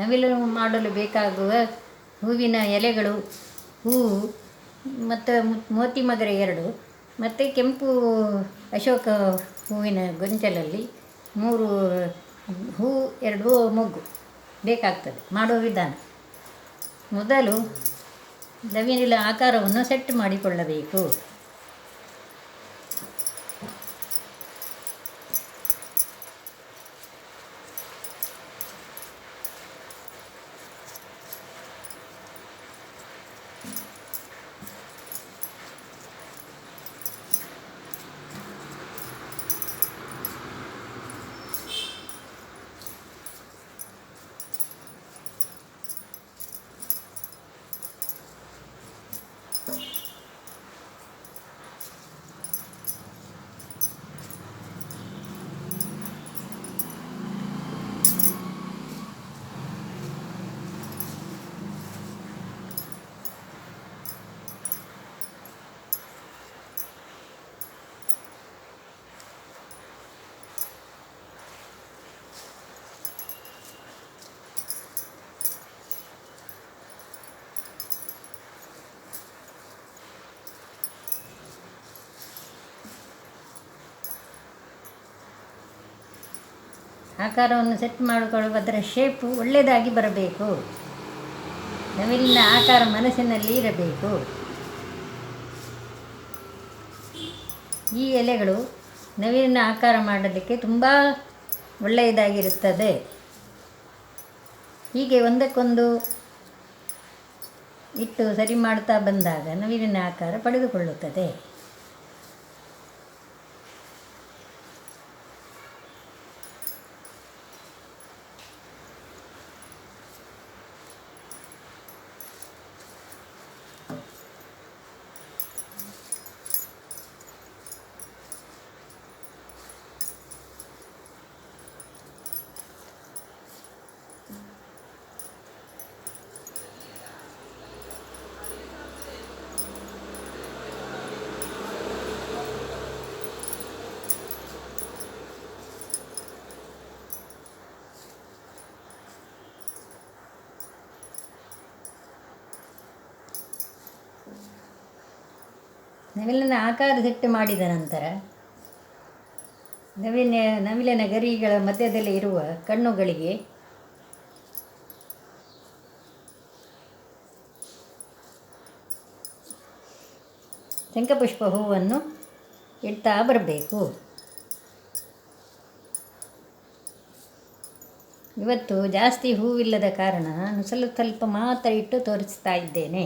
ನವಿಲು ಮಾಡಲು ಬೇಕಾಗುವ ಹೂವಿನ ಎಲೆಗಳು ಹೂವು ಮತ್ತು ಮೋತಿ ಮಗರ ಎರಡು, ಮತ್ತು ಕೆಂಪು ಅಶೋಕ ಹೂವಿನ ಗೊಂಚಲಲ್ಲಿ ಮೂರು ಹೂ, ಎರಡು ಮೊಗ್ಗು ಬೇಕಾಗ್ತದೆ ಮಾಡುವ ವಿಧಾನ. ಮೊದಲು ನವಿಲಿನ ಆಕಾರವನ್ನು ಸೆಟ್ ಮಾಡಿಕೊಳ್ಳಬೇಕು. ಆಕಾರವನ್ನು ಸೆಟ್ ಮಾಡಿಕೊಳ್ಳುವ ಅದರ ಶೇಪು ಒಳ್ಳೆಯದಾಗಿ ಬರಬೇಕು. ನವಿಲಿನ ಆಕಾರ ಮನಸ್ಸಿನಲ್ಲಿ ಇರಬೇಕು. ಈ ಎಲೆಗಳು ನವಿಲಿನ ಆಕಾರ ಮಾಡಲಿಕ್ಕೆ ತುಂಬ ಒಳ್ಳೆಯದಾಗಿರುತ್ತದೆ. ಹೀಗೆ ಒಂದಕ್ಕೊಂದು ಇಟ್ಟು ಸರಿ ಮಾಡ್ತಾ ಬಂದಾಗ ನವಿಲಿನ ಆಕಾರ ಪಡೆದುಕೊಳ್ಳುತ್ತದೆ. ನವಿಲಿನ ಆಕಾರ ದಿಟ್ಟು ಮಾಡಿದ ನಂತರ ನವಿಲಿನ ನವಿಲಿನ ಗರಿಗಳ ಮಧ್ಯದಲ್ಲಿ ಇರುವ ಕಣ್ಣುಗಳಿಗೆ ಶಂಖಪುಷ್ಪ ಹೂವನ್ನು ಇಡ್ತಾ ಬರಬೇಕು. ಇವತ್ತು ಜಾಸ್ತಿ ಹೂವಿಲ್ಲದ ಕಾರಣ ನಾನು ಸ್ವಲ್ಪ ಸ್ವಲ್ಪ ಮಾತ್ರ ಇಟ್ಟು ತೋರಿಸ್ತಾ ಇದ್ದೇನೆ.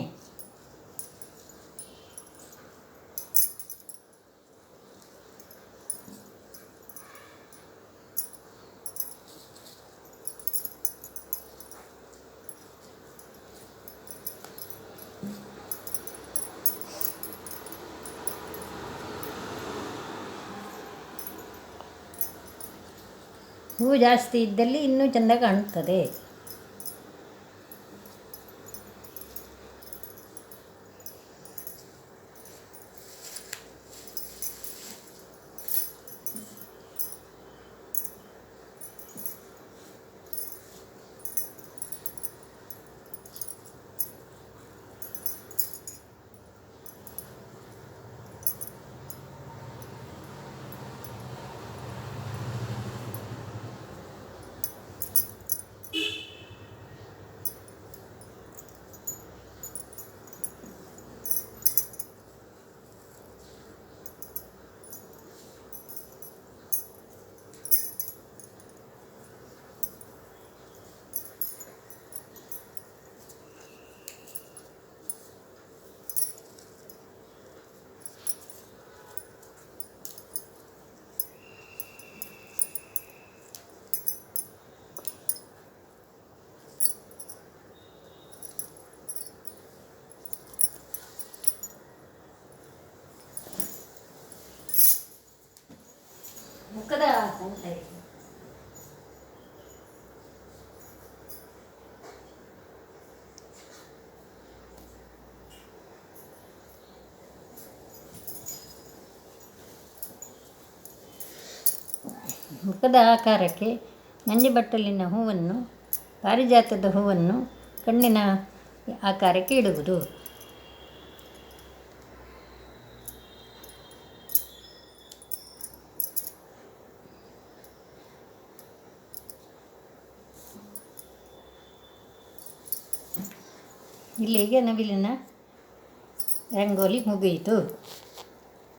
ಹೂ ಜಾಸ್ತಿ ಇದ್ದಲ್ಲಿ ಇನ್ನೂ ಚೆಂದ ಕಾಣುತ್ತದೆ. ಮುಖದ ಸಂತೆ ಮುಖದ ಆಕಾರಕ್ಕೆ ನಂಜಿಬಟ್ಟಲಿನ ಹೂವನ್ನು ಪಾರಿಜಾತದ ಹೂವನ್ನು ಕಣ್ಣಿನ ಆಕಾರಕ್ಕೆ ಇಡುವುದು. ಇಲ್ಲಿಗೆ ನವಿಲಿನ ರಂಗೋಲಿ ಮುಗಿಯಿತು.